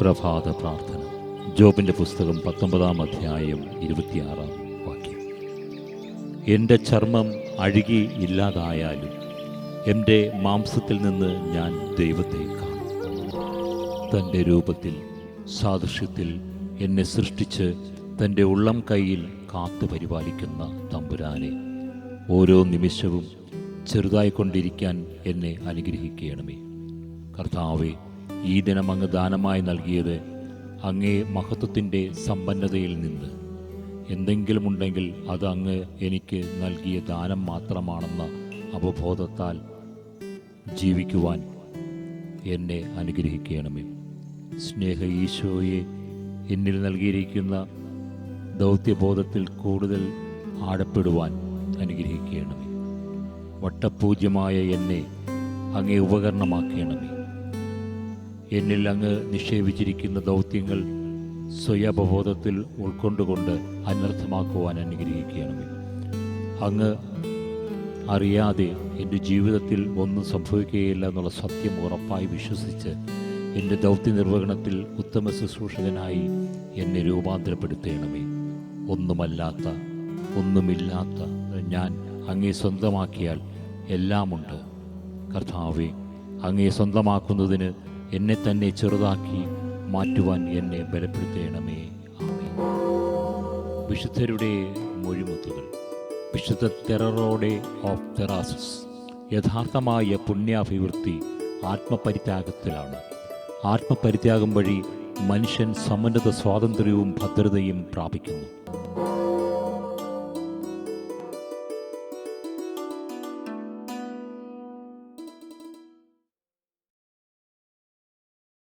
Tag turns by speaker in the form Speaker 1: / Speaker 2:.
Speaker 1: പ്രഭാത പ്രാർത്ഥന. ജോബിന്റെ പുസ്തകം പത്തൊമ്പതാം അധ്യായം ഇരുപത്തിയാറാം വാക്യം. എന്റെ ചർമ്മം അഴുകി ഇല്ലാതായാലും എന്റെ മാംസത്തിൽ നിന്ന് ഞാൻ ദൈവത്തെ കാണും. തന്റെ രൂപത്തിൽ സാദൃശ്യത്തിൽ എന്നെ സൃഷ്ടിച്ച് തന്റെ ഉള്ളം കൈയിൽ കാത്തു പരിപാലിക്കുന്ന തമ്പുരാനെ ഓരോ നിമിഷവും ചെറുതായിക്കൊണ്ടിരിക്കാൻ എന്നെ അനുഗ്രഹിക്കണമേ. കർത്താവെ ഈ ദിനം അങ്ങ് ദാനമായി നൽകിയത് അങ്ങേ മഹത്വത്തിന്റെ സമ്പന്നതയിൽ നിന്ന്. എന്തെങ്കിലും ഉണ്ടെങ്കിൽ അത് അങ്ങ് എനിക്ക് നൽകിയ ദാനം മാത്രമാണെന്ന അവബോധത്താൽ ജീവിക്കുവാൻ എന്നെ അനുഗ്രഹിക്കണമേ. സ്നേഹ ഈശോയെ എന്നിൽ നൽകിയിരിക്കുന്ന ദൗത്യബോധത്തിൽ കൂടുതൽ ആഴപ്പെടുവാൻ അനുഗ്രഹിക്കണമേ. വട്ടപൂജ്യമായ എന്നെ അങ്ങേ ഉപകരണമാക്കണമേ. എന്നിൽ അങ്ങ് നിക്ഷേപിച്ചിരിക്കുന്ന ദൗത്യങ്ങൾ സ്വയപബോധത്തിൽ ഉൾക്കൊണ്ടുകൊണ്ട് അനർത്ഥമാക്കുവാൻ അനുഗ്രഹിക്കുകയാണെങ്കിൽ അങ്ങ് അറിയാതെ എന്റെ ജീവിതത്തിൽ ഒന്നും സംഭവിക്കുകയില്ല എന്നുള്ള സത്യം ഉറപ്പായി വിശ്വസിച്ച് എന്റെ ദൗത്യ നിർവഹണത്തിൽ ഉത്തമ ശുശ്രൂഷകനായി എന്നെ രൂപാന്തരപ്പെടുത്തേണമേ. ഒന്നുമല്ലാത്ത ഒന്നുമില്ലാത്ത ഞാൻ അങ്ങേ സ്വന്തമാക്കിയാൽ എല്ലാമുണ്ട്. കർത്താവേ അങ്ങേ സ്വന്തമാക്കുന്നതിന് എന്നെ തന്നെ ചെറുതാക്കി മാറ്റുവാൻ എന്നെ ബലപ്പെടുത്തേണമേ. വിശുദ്ധരുടെ മൊഴിമുത്തുകൾ. വിശുദ്ധ തെററോഡെ ഓഫ് തെറാസസ്. യഥാർത്ഥമായ പുണ്യാഭിവൃത്തി ആത്മപരിത്യാഗത്തിലാണ്. ആത്മപരിത്യാഗം വഴി മനുഷ്യൻ സമുന്നത സ്വാതന്ത്ര്യവും ഭദ്രതയും പ്രാപിക്കുന്നു.